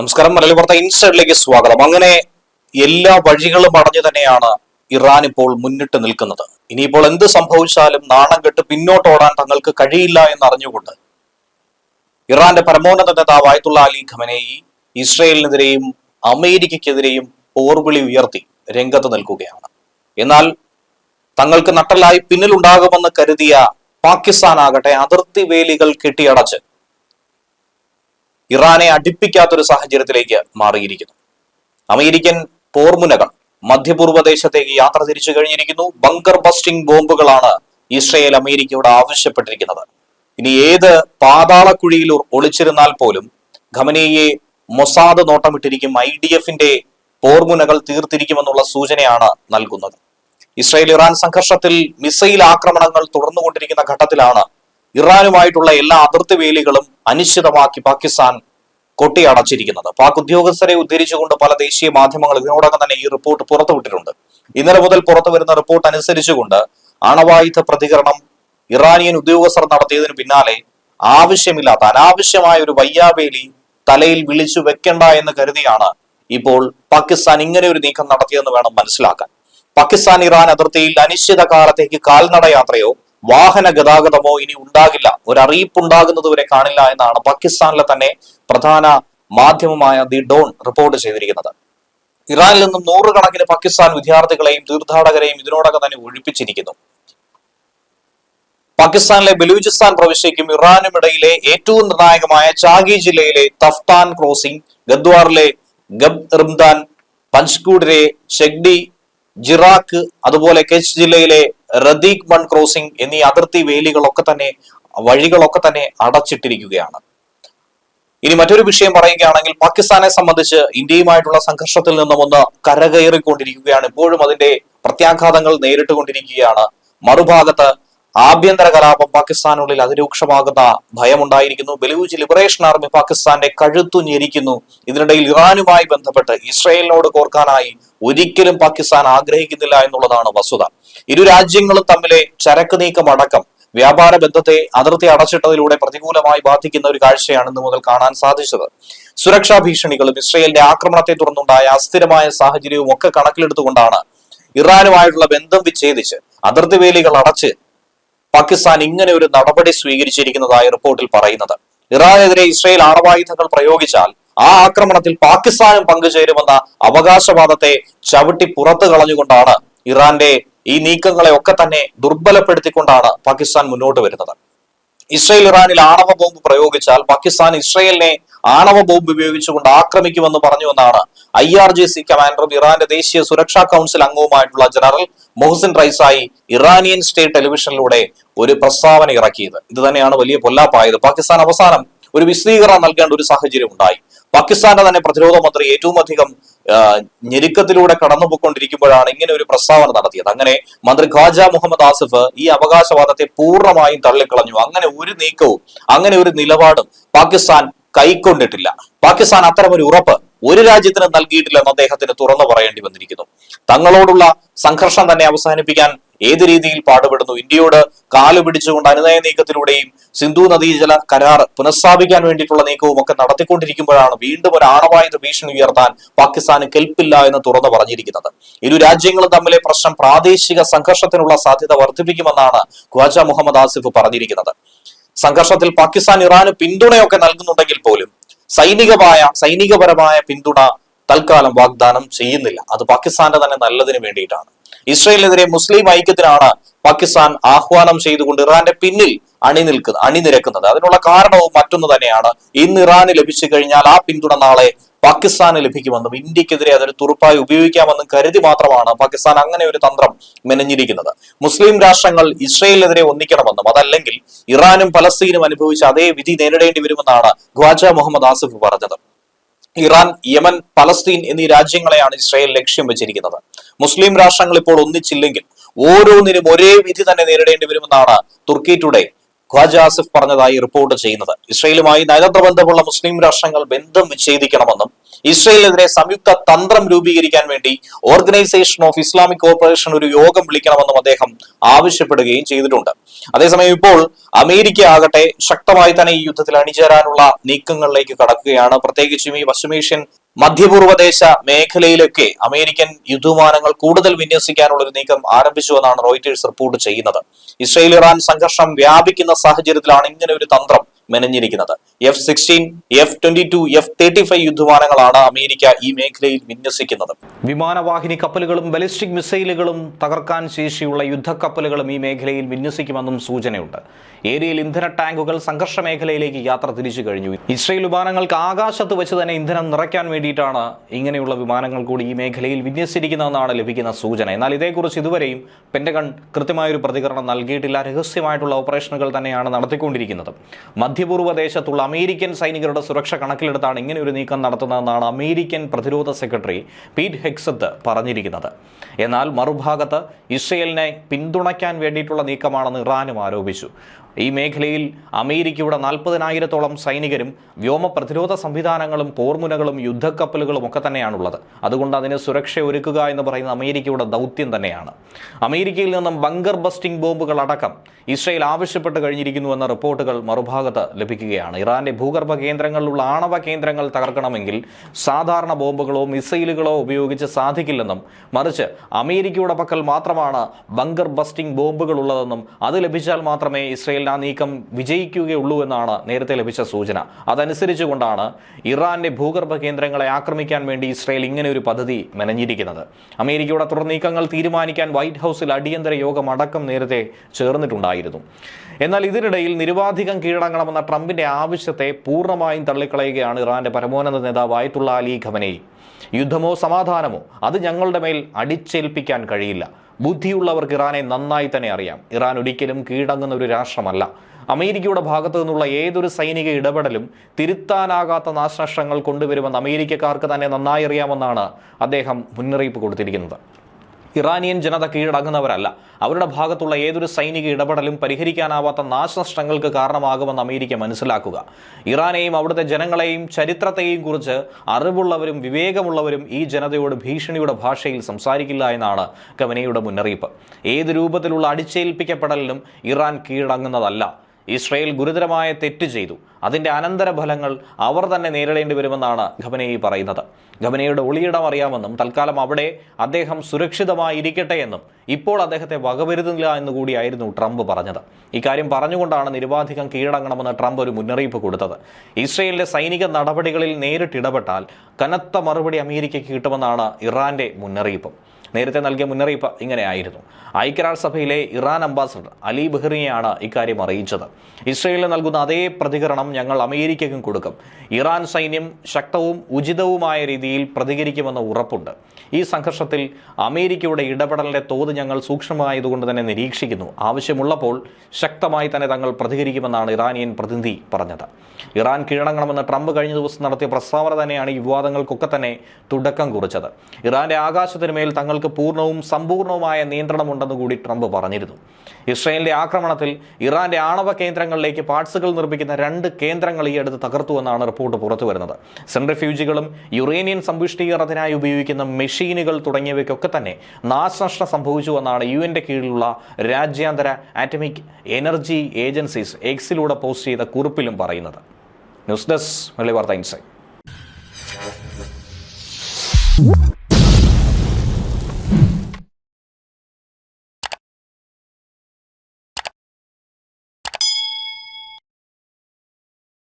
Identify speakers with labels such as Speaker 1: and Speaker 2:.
Speaker 1: നമസ്കാരം. മലയാളി വാർത്ത ഇൻസൈഡിലേക്ക് സ്വാഗതം. അങ്ങനെ എല്ലാ വഴികളും അടഞ്ഞു തന്നെയാണ് ഇറാൻ ഇപ്പോൾ മുന്നിട്ട് നിൽക്കുന്നത്. ഇനിയിപ്പോൾ എന്ത് സംഭവിച്ചാലും നാണം കെട്ട് പിന്നോട്ടോടാൻ തങ്ങൾക്ക് കഴിയില്ല എന്നറിഞ്ഞുകൊണ്ട് ഇറാന്റെ പരമോന്നത നേതാവ് ആയത്തുള്ള അലി ഖമനേയി ഇസ്രയേലിനെതിരെയും അമേരിക്കയ്ക്കെതിരെയും പോർവിളി ഉയർത്തി രംഗത്ത് നിൽക്കുകയാണ്. എന്നാൽ തങ്ങൾക്ക് നട്ടലായി പിന്നിലുണ്ടാകുമെന്ന് കരുതിയ പാകിസ്ഥാൻ ആകട്ടെ അതിർത്തി വേലികൾ കെട്ടിയടച്ച് ഇറാനെ അടുപ്പിക്കാത്തൊരു സാഹചര്യത്തിലേക്ക് മാറിയിരിക്കുന്നു. അമേരിക്കൻ പോർമുനകൾ മധ്യപൂർവ ദേശത്തേക്ക് യാത്ര തിരിച്ചു കഴിഞ്ഞിരിക്കുന്നു. ബങ്കർ ബസ്റ്റിംഗ് ബോംബുകളാണ് ഇസ്രയേൽ അമേരിക്കയോട് ആവശ്യപ്പെട്ടിരിക്കുന്നത്. ഇനി ഏത് പാതാളക്കുഴിയിൽ ഒളിച്ചിരുന്നാൽ പോലും ഖമനയെ മൊസാദ് നോട്ടമിട്ടിരിക്കും ഐ ഡി എഫിന്റെ പോർമുനകൾ തീർത്തിരിക്കുമെന്നുള്ള സൂചനയാണ് നൽകുന്നത്. ഇസ്രയേൽ ഇറാൻ സംഘർഷത്തിൽ മിസൈൽ ആക്രമണങ്ങൾ തുടർന്നുകൊണ്ടിരിക്കുന്ന ഘട്ടത്തിലാണ് ഇറാനുമായിട്ടുള്ള എല്ലാ അതിർത്തി വേലികളും അനിശ്ചിതമാക്കി പാകിസ്ഥാൻ കൊട്ടിയടച്ചിരിക്കുന്നത്. പാക് ഉദ്യോഗസ്ഥരെ ഉദ്ധരിച്ചുകൊണ്ട് പല ദേശീയ മാധ്യമങ്ങൾ ഇതിനോടകം തന്നെ ഈ റിപ്പോർട്ട് പുറത്തുവിട്ടിട്ടുണ്ട്. ഇന്നലെ മുതൽ പുറത്തു വരുന്ന റിപ്പോർട്ട് അനുസരിച്ചുകൊണ്ട് അണവായുധ പ്രതികരണം ഇറാനിയൻ ഉദ്യോഗസ്ഥർ നടത്തിയതിനു പിന്നാലെ ആവശ്യമില്ലാത്ത അനാവശ്യമായ ഒരു വയ്യാവേലി തലയിൽ വിളിച്ചു വെക്കണ്ട എന്ന് കരുതിയാണ് ഇപ്പോൾ പാകിസ്ഥാൻ ഇങ്ങനെ ഒരു നീക്കം നടത്തിയെന്ന് വേണം മനസ്സിലാക്കാൻ. പാകിസ്ഥാൻ ഇറാൻ അതിർത്തിയിൽ അനിശ്ചിത കാലത്തേക്ക് കാൽനട യാത്രയോ വാഹന ഗതാഗതമോ ഇനി ഉണ്ടാകില്ല. ഒരു അറിയിപ്പ് ഉണ്ടാകുന്നത് വരെ കാണില്ല എന്നാണ് പാകിസ്ഥാനിലെ തന്നെ പ്രധാന മാധ്യമമായ ദി ഡോൺ റിപ്പോർട്ട് ചെയ്തിരിക്കുന്നത്. ഇറാനിൽ നിന്നും നൂറുകണക്കിന് പാകിസ്ഥാൻ വിദ്യാർത്ഥികളെയും തീർത്ഥാടകരെയും ഇതിനോടകം തന്നെ ഒഴിപ്പിച്ചിരിക്കുന്നു. പാകിസ്ഥാനിലെ ബലൂചിസ്ഥാൻ പ്രവിശ്യയ്ക്കും ഇറാനും ഇടയിലെ ഏറ്റവും നിർണായകമായ ചാഗി ജില്ലയിലെ തഫ്താൻ ക്രോസിംഗ് ഗദ്വാറിലെ ഗബ് റിംദാൻ പഞ്ച്കൂഡിലെ ഷെഗ്ഡി ജിറാഖ് അതുപോലെ കെച്ച് ജില്ലയിലെ റദീഖ് ബൺ ക്രോസിംഗ് എന്നീ അതിർത്തി വേലികളൊക്കെ തന്നെ വഴികളൊക്കെ തന്നെ അടച്ചിട്ടിരിക്കുകയാണ്. ഇനി മറ്റൊരു വിഷയം പറയുകയാണെങ്കിൽ പാകിസ്ഥാനെ സംബന്ധിച്ച് ഇന്ത്യയുമായിട്ടുള്ള സംഘർഷത്തിൽ നിന്നും ഒന്ന് കരകയറിക്കൊണ്ടിരിക്കുകയാണ്. ഇപ്പോഴും അതിന്റെ പ്രത്യാഘാതങ്ങൾ നേരിട്ടുകൊണ്ടിരിക്കുകയാണ്. മറുഭാഗത്ത് ആഭ്യന്തര കലാപം പാകിസ്ഥാനുള്ളിൽ അതിരൂക്ഷമാകുന്ന ഭയമുണ്ടായിരിക്കുന്നു. ബലൂച്ച് ലിബറേഷൻ ആർമി പാകിസ്ഥാന്റെ കഴുത്തു ഞെരിക്കുന്നു. ഇതിനിടയിൽ ഇറാനുമായി ബന്ധപ്പെട്ട് ഇസ്രയേലിനോട് കോർക്കാനായി ഒരിക്കലും പാകിസ്ഥാൻ ആഗ്രഹിക്കുന്നില്ല എന്നുള്ളതാണ് വസ്തുത. ഇരു രാജ്യങ്ങളും തമ്മിലെ ചരക്ക് നീക്കം അടക്കം വ്യാപാര ബന്ധത്തെ അതിർത്തി അടച്ചിട്ടതിലൂടെ പ്രതികൂലമായി ബാധിക്കുന്ന ഒരു കാഴ്ചയാണ് ഇന്ന് മുതൽ കാണാൻ സാധിച്ചത്. സുരക്ഷാ ഭീഷണികളും ഇസ്രയേലിന്റെ ആക്രമണത്തെ തുടർന്നുണ്ടായ അസ്ഥിരമായ സാഹചര്യവും ഒക്കെ കണക്കിലെടുത്തുകൊണ്ടാണ് ഇറാനുമായിട്ടുള്ള ബന്ധം വിച്ഛേദിച്ച് അതിർത്തി വേലികൾ അടച്ച് പാകിസ്ഥാൻ ഇങ്ങനെ ഒരു നടപടി സ്വീകരിച്ചിരിക്കുന്നതായി റിപ്പോർട്ടിൽ പറയുന്നത്. ഇറാനെതിരെ ഇസ്രയേൽ ആണവായുധങ്ങൾ പ്രയോഗിച്ചാൽ ആ ആക്രമണത്തിൽ പാകിസ്ഥാനും പങ്കുചേരുമെന്ന അവകാശവാദത്തെ ചവിട്ടി പുറത്തു കളഞ്ഞുകൊണ്ടാണ് ഇറാന്റെ ഈ നീക്കങ്ങളെ ഒക്കെ തന്നെ ദുർബലപ്പെടുത്തിക്കൊണ്ടാണ് പാകിസ്ഥാൻ മുന്നോട്ട് വരുന്നത്. ഇസ്രയേൽ ഇറാനിൽ ആണവ ബോംബ് പ്രയോഗിച്ചാൽ പാകിസ്ഥാൻ ഇസ്രയേലിനെ ആണവ ബോംബ് ഉപയോഗിച്ചുകൊണ്ട് ആക്രമിക്കുമെന്ന് പറഞ്ഞുവെന്നാണ് ഐ ആർ ജി സി കമാൻഡറും ഇറാന്റെ ദേശീയ സുരക്ഷാ council അംഗവുമായിട്ടുള്ള general Mohsen Rezaei Iranian state ടെലിവിഷനിലൂടെ ഒരു പ്രസ്താവന ഇറക്കിയത്. ഇത് തന്നെയാണ് വലിയ പൊല്ലാപ്പായത്. പാകിസ്ഥാൻ അവസാനം ഒരു വിശദീകരണം നൽകേണ്ട ഒരു സാഹചര്യം ഉണ്ടായി പാകിസ്ഥാന്റെ തന്നെ പ്രതിരോധ മന്ത്രി ഏറ്റവും അധികം ഞെരുക്കത്തിലൂടെ കടന്നുപോയിക്കൊണ്ടിരിക്കുമ്പോഴാണ് ഇങ്ങനെ ഒരു പ്രസ്താവന നടത്തിയത്. അങ്ങനെ മന്ത്രി ഖാജ മുഹമ്മദ് ആസിഫ് ഈ അവകാശവാദത്തെ പൂർണമായും തള്ളിക്കളഞ്ഞു. അങ്ങനെ ഒരു നീക്കവും അങ്ങനെ ഒരു നിലപാടും പാകിസ്ഥാൻ കൈക്കൊണ്ടിട്ടില്ല. പാകിസ്ഥാൻ അത്തരമൊരു ഉറപ്പ് ഒരു രാജ്യത്തിന് നൽകിയിട്ടില്ലെന്ന് അദ്ദേഹത്തിന് തുറന്നു പറയേണ്ടി വന്നിരിക്കുന്നു. തങ്ങളോടുള്ള സംഘർഷം തന്നെ അവസാനിപ്പിക്കാൻ ഏത് രീതിയിൽ പാടുപെടുന്നു? ഇന്ത്യയോട് കാലു പിടിച്ചുകൊണ്ട് അനുനയ നീക്കത്തിലൂടെയും സിന്ധു നദീജല കരാർ പുനഃസ്ഥാപിക്കാൻ വേണ്ടിയിട്ടുള്ള നീക്കവും ഒക്കെ നടത്തിക്കൊണ്ടിരിക്കുമ്പോഴാണ് വീണ്ടും ഒരു ആണവായുധ ഭീഷണി ഉയർത്താൻ പാകിസ്ഥാന് കെൽപ്പില്ല എന്ന് തുറന്നു പറഞ്ഞിരിക്കുന്നത്. ഇരു രാജ്യങ്ങളും തമ്മിലെ പ്രശ്നം പ്രാദേശിക സംഘർഷത്തിനുള്ള സാധ്യത വർദ്ധിപ്പിക്കുമെന്നാണ് ഖ്വാജ മുഹമ്മദ് ആസിഫ് പറഞ്ഞിരിക്കുന്നത്. സംഘർഷത്തിൽ പാകിസ്ഥാൻ ഇറാന് പിന്തുണയൊക്കെ നൽകുന്നുണ്ടെങ്കിൽ പോലും സൈനികമായ സൈനികപരമായ പിന്തുണ തൽക്കാലം വാഗ്ദാനം ചെയ്യുന്നില്ല. അത് പാകിസ്ഥാന്റെ തന്നെ നല്ലതിന് വേണ്ടിയിട്ടാണ്. ഇസ്രയേലിനെതിരെ മുസ്ലിം ഐക്യത്തിനാണ് പാകിസ്ഥാൻ ആഹ്വാനം ചെയ്തുകൊണ്ട് ഇറാന്റെ പിന്നിൽ അണിനിൽക്കുന്നത് അണിനിരക്കുന്നത് അതിനുള്ള കാരണവും മറ്റൊന്ന് തന്നെയാണ് ഇന്ന് ഇറാന് ലഭിച്ചു കഴിഞ്ഞാൽ ആ പിന്തുണ നാളെ പാകിസ്ഥാന് ലഭിക്കുമെന്നും ഇന്ത്യക്കെതിരെ അതൊരു തുറപ്പായി ഉപയോഗിക്കാമെന്നും കരുതി മാത്രമാണ് പാകിസ്ഥാൻ അങ്ങനെ ഒരു തന്ത്രം മെനഞ്ഞിരിക്കുന്നത്. മുസ്ലിം രാഷ്ട്രങ്ങൾ ഇസ്രയേലിനെതിരെ ഒന്നിക്കണമെന്നും അതല്ലെങ്കിൽ ഇറാനും പലസ്തീനും അനുഭവിച്ച അതേ വിധി നേരിടേണ്ടി വരുമെന്നാണ് ഖ്വാജ മുഹമ്മദ് ആസിഫ് പറഞ്ഞത്. ഇറാൻ യമൻ പലസ്തീൻ എന്നീ രാജ്യങ്ങളെയാണ് ഇസ്രായേൽ ലക്ഷ്യം വെച്ചിരിക്കുന്നത്. മുസ്ലിം രാഷ്ട്രങ്ങൾ ഇപ്പോൾ ഒന്നിച്ചില്ലെങ്കിൽ ഓരോന്നിനും ഒരേ വിധി തന്നെ നേരിടേണ്ടി വരുമെന്നാണ് തുർക്കി ടുഡേ ഖ്വാജ ആസിഫ് പറഞ്ഞതായി റിപ്പോർട്ട് ചെയ്യുന്നത്. ഇസ്രയേലുമായി നയതന്ത്ര ബന്ധമുള്ള മുസ്ലിം രാഷ്ട്രങ്ങൾ ബന്ധം വിച്ഛേദിക്കണമെന്നും ഇസ്രയേലിനെതിരെ സംയുക്ത തന്ത്രം രൂപീകരിക്കാൻ വേണ്ടി ഓർഗനൈസേഷൻ ഓഫ് ഇസ്ലാമിക് കോർപ്പറേഷൻ ഒരു യോഗം വിളിക്കണമെന്നും അദ്ദേഹം ആവശ്യപ്പെടുകയും ചെയ്തിട്ടുണ്ട്. അതേസമയം ഇപ്പോൾ അമേരിക്ക ആകട്ടെ ശക്തമായി തന്നെ ഈ യുദ്ധത്തിൽ അണിചേരാനുള്ള നീക്കങ്ങളിലേക്ക് കടക്കുകയാണ്. പ്രത്യേകിച്ചും ഈ പശ്ചിമേഷ്യൻ മധ്യപൂർവദേശ മേഖലയിലൊക്കെ അമേരിക്കൻ യുദ്ധവിമാനങ്ങൾ കൂടുതൽ വിന്യസിക്കാനുള്ള ഒരു നീക്കം ആരംഭിച്ചുവെന്നാണ് റോയിറ്റേഴ്സ് റിപ്പോർട്ട് ചെയ്യുന്നത്. ഇസ്രയേൽ ഇറാൻ സംഘർഷം വ്യാപിക്കുന്ന സാഹചര്യത്തിലാണ് ഇങ്ങനെ ഒരു തന്ത്രം മെനഞ്ഞിരിക്കുന്നത്. F sixteen F twenty two F thirty five യുദ്ധവിമാനങ്ങളാണ് America ഈ മേഖലയിൽ വിന്യസിക്കുന്നത്. വിമാനവാഹിനി കപ്പലുകളും ബലിസ്റ്റിക് മിസൈലുകളും തകർക്കാൻ ശേഷിയുള്ള യുദ്ധക്കപ്പലുകളും ഈ മേഖലയിൽ വിന്യസിക്കുമെന്നും സൂചനയുണ്ട്. ഏരിയയിൽ ഇന്ധന ടാങ്കുകൾ സംഘർഷ മേഖലയിലേക്ക് യാത്ര തിരിച്ചു കഴിഞ്ഞു. ഇസ്രയേൽ വിമാനങ്ങൾക്ക് ആകാശത്ത് വെച്ച് തന്നെ ഇന്ധനം നിറയ്ക്കാൻ വേണ്ടിയിട്ടാണ് ഇങ്ങനെയുള്ള വിമാനങ്ങൾ കൂടി ഈ മേഖലയിൽ വിന്യസിച്ചിരിക്കുന്നതെന്നാണ് ലഭിക്കുന്ന സൂചന. എന്നാൽ ഇതേക്കുറിച്ച് ഇതുവരെയും പെന്റഗൺ കൃത്യമായൊരു പ്രതികരണം നൽകിയിട്ടില്ല. രഹസ്യമായിട്ടുള്ള ഓപ്പറേഷനുകൾ തന്നെയാണ് നടത്തിക്കൊണ്ടിരിക്കുന്നത്. മധ്യപൂർവ ദേശത്തുള്ള അമേരിക്കൻ സൈനികരുടെ സുരക്ഷ കണക്കിലെടുത്താണ് ഇങ്ങനെ ഒരു നീക്കം നടത്തുന്നതെന്നാണ് അമേരിക്കൻ പ്രതിരോധ സെക്രട്ടറി പീറ്റ് ഹെക്സത്ത് പറഞ്ഞിരിക്കുന്നത്. എന്നാൽ മറുഭാഗത്ത് ഇസ്രയേലിനെ പിന്തുണയ്ക്കാൻ വേണ്ടിയിട്ടുള്ള നീക്കമാണെന്ന് ഇറാനും ആരോപിച്ചു. ഈ മേഖലയിൽ അമേരിക്കയുടെ നാൽപ്പതിനായിരത്തോളം സൈനികരും വ്യോമ പ്രതിരോധ സംവിധാനങ്ങളും പോർമുനകളും യുദ്ധക്കപ്പലുകളും ഒക്കെ തന്നെയാണുള്ളത്. അതുകൊണ്ട് അതിന് സുരക്ഷ ഒരുക്കുക എന്ന് പറയുന്ന അമേരിക്കയുടെ ദൗത്യം തന്നെയാണ്. അമേരിക്കയിൽ നിന്നും ബങ്കർ ബസ്റ്റിംഗ് ബോംബുകൾ അടക്കം ഇസ്രയേൽ ആവശ്യപ്പെട്ട് കഴിഞ്ഞിരിക്കുന്നു എന്ന റിപ്പോർട്ടുകൾ മറുഭാഗത്ത് ലഭിക്കുകയാണ്. ഇറാന്റെ ഭൂഗർഭ കേന്ദ്രങ്ങളിലുള്ള ആണവ കേന്ദ്രങ്ങൾ തകർക്കണമെങ്കിൽ സാധാരണ ബോംബുകളോ മിസൈലുകളോ ഉപയോഗിച്ച് സാധിക്കില്ലെന്നും മറിച്ച് അമേരിക്കയുടെ പക്കൽ മാത്രമാണ് ബങ്കർ ബസ്റ്റിംഗ് ബോംബുകൾ ഉള്ളതെന്നും അത് ലഭിച്ചാൽ മാത്രമേ ഇസ്രയേലിന് ആ നീക്കം വിജയിക്കുകയുള്ളൂ എന്നാണ് നേരത്തെ ലഭിച്ച സൂചന. അതനുസരിച്ചുകൊണ്ടാണ് ഇറാന്റെ ഭൂഗർഭ കേന്ദ്രങ്ങളെ ആക്രമിക്കാൻ വേണ്ടി ഇസ്രായേൽ ഇങ്ങനെ ഒരു പദ്ധതി മെനഞ്ഞിരിക്കുന്നത്. അമേരിക്കയുടെ തുടർ നീക്കങ്ങൾ തീരുമാനിക്കാൻ വൈറ്റ് ഹൗസിൽ അടിയന്തര യോഗം അടക്കം നേരത്തെ ചേർന്നിട്ടുണ്ടായിരുന്നു. എന്നാൽ ഇതിനിടയിൽ നിരുപാധികം കീഴടങ്ങണമെന്ന ട്രംപിന്റെ ആവശ്യത്തെ പൂർണമായും തള്ളിക്കളയുകയാണ് ഇറാന്റെ പരമോന്നത നേതാവ് ആയിട്ടുള്ള അലി ഖമനേയി യുദ്ധമോ സമാധാനമോ അത് ഞങ്ങളുടെ മേൽ അടിച്ചേൽപ്പിക്കാൻ കഴിയില്ല. ബുദ്ധിയുള്ളവർക്ക് ഇറാനെ നന്നായി തന്നെ അറിയാം. ഇറാൻ ഒരിക്കലും കീഴടങ്ങുന്ന ഒരു രാഷ്ട്രമല്ല. അമേരിക്കയുടെ ഭാഗത്തു നിന്നുള്ള ഏതൊരു സൈനിക ഇടപെടലും തിരുത്താനാകാത്ത നാശനഷ്ടങ്ങൾ കൊണ്ടുവരുമെന്ന് അമേരിക്കക്കാർക്ക് തന്നെ നന്നായി അറിയാമെന്നാണ് അദ്ദേഹം മുന്നറിയിപ്പ് കൊടുത്തിരിക്കുന്നത്. ഇറാനിയൻ ജനത കീഴടങ്ങുന്നവരല്ല. അവരുടെ ഭാഗത്തുള്ള ഏതൊരു സൈനിക ഇടപെടലും പരിഹരിക്കാനാവാത്ത നാശനഷ്ടങ്ങൾക്ക് കാരണമാകുമെന്ന് അമേരിക്ക മനസ്സിലാക്കുക. ഇറാനെയും അവിടുത്തെ ജനങ്ങളെയും ചരിത്രത്തെയും കുറിച്ച് അറിവുള്ളവരും വിവേകമുള്ളവരും ഈ ജനതയോട് ഭീഷണിയുടെ ഭാഷയിൽ സംസാരിക്കില്ല എന്നാണ് കവനയുടെ മുന്നറിയിപ്പ്. ഏത് രൂപത്തിലുള്ള അടിച്ചേൽപ്പിക്കപ്പെടലിനും ഇറാൻ കീഴടങ്ങുന്നതല്ല. ഇസ്രയേൽ ഗുരുതരമായ തെറ്റ് ചെയ്തു. അതിന്റെ അനന്തരഫലങ്ങൾ അവർ തന്നെ നേരിടേണ്ടി വരുമെന്നാണ് ഖബനയി പറയുന്നത്. ഖബനയുടെ ഒളിയിടം അറിയാമെന്നും തൽക്കാലം അവിടെ അദ്ദേഹം സുരക്ഷിതമായിരിക്കട്ടെ എന്നും ഇപ്പോൾ അദ്ദേഹത്തെ വകവരുന്നില്ല എന്ന് കൂടിയായിരുന്നു ട്രംപ് പറഞ്ഞത്. ഇക്കാര്യം പറഞ്ഞുകൊണ്ടാണ് നിരവധികം കീഴടങ്ങണമെന്ന് ട്രംപ് ഒരു മുന്നറിയിപ്പ് കൊടുത്തത്. ഇസ്രയേലിലെ സൈനിക നടപടികളിൽ നേരിട്ടിടപെട്ടാൽ കനത്ത മറുപടി അമേരിക്കയ്ക്ക് കിട്ടുമെന്നാണ് ഇറാന്റെ മുന്നറിയിപ്പ്. നേരത്തെ നൽകിയ മുന്നറിയിപ്പ് ഇങ്ങനെയായിരുന്നു. ഐക്യരാഷ്ട്രസഭയിലെ ഇറാൻ അംബാസഡർ അലി ബഹ്റിനെയാണ് ഇക്കാര്യം അറിയിച്ചത്. ഇസ്രയേലിന് നൽകുന്ന അതേ പ്രതികരണം ഞങ്ങൾ അമേരിക്കയ്ക്കും കൊടുക്കും. ഇറാൻ സൈന്യം ശക്തവും ഉചിതവുമായ രീതിയിൽ പ്രതികരിക്കുമെന്ന ഉറപ്പുണ്ട്. ഈ സംഘർഷത്തിൽ അമേരിക്കയുടെ ഇടപെടലിന്റെ തോത് ഞങ്ങൾ സൂക്ഷ്മമായതുകൊണ്ട് തന്നെ നിരീക്ഷിക്കുന്നു. ആവശ്യമുള്ളപ്പോൾ ശക്തമായി തന്നെ തങ്ങൾ പ്രതികരിക്കുമെന്നാണ് ഇറാനിയൻ പ്രതിനിധി പറഞ്ഞത്. ഇറാൻ കീഴടങ്ങണമെന്ന് ട്രംപ് കഴിഞ്ഞ ദിവസം നടത്തിയ പ്രസ്താവന തന്നെയാണ് ഈ വിവാദങ്ങൾക്കൊക്കെ തന്നെ തുടക്കം കുറിച്ചത്. ഇറാന്റെ ആകാശത്തിന് മേൽ തങ്ങൾക്ക് പൂർണവും സമ്പൂർണവുമായ നിയന്ത്രണമുണ്ടെന്ന് കൂടി ട്രംപ് പറഞ്ഞിരുന്നു. ഇസ്രയേലിന്റെ ആക്രമണത്തിൽ ഇറാന്റെ ആണവ കേന്ദ്രങ്ങളിലേക്ക് പാർട്സുകൾ നിർമ്മിക്കുന്ന രണ്ട് കേന്ദ്രങ്ങൾ ഈ അടുത്ത് തകർത്തുവെന്നാണ് റിപ്പോർട്ട് പുറത്തു വരുന്നത്. സെൻട്രിഫ്യൂജുകളും യുറേനിയൻ സമ്പുഷ്ടീകരണത്തിനായി ഉപയോഗിക്കുന്ന മെഷീനുകൾ തുടങ്ങിയവയ്ക്കൊക്കെ തന്നെ നാശനഷ്ടം സംഭവിച്ചുവെന്നാണ് യു എന്റെ കീഴിലുള്ള രാജ്യാന്തര ആറ്റമിക് എനർജി ഏജൻസീസ് എക്സിലൂടെ പോസ്റ്റ് ചെയ്ത കുറിപ്പിലും പറയുന്നത്. ന്യൂസ് ഡെസ്ക് വാർത്ത ഇൻസൈറ്റ്.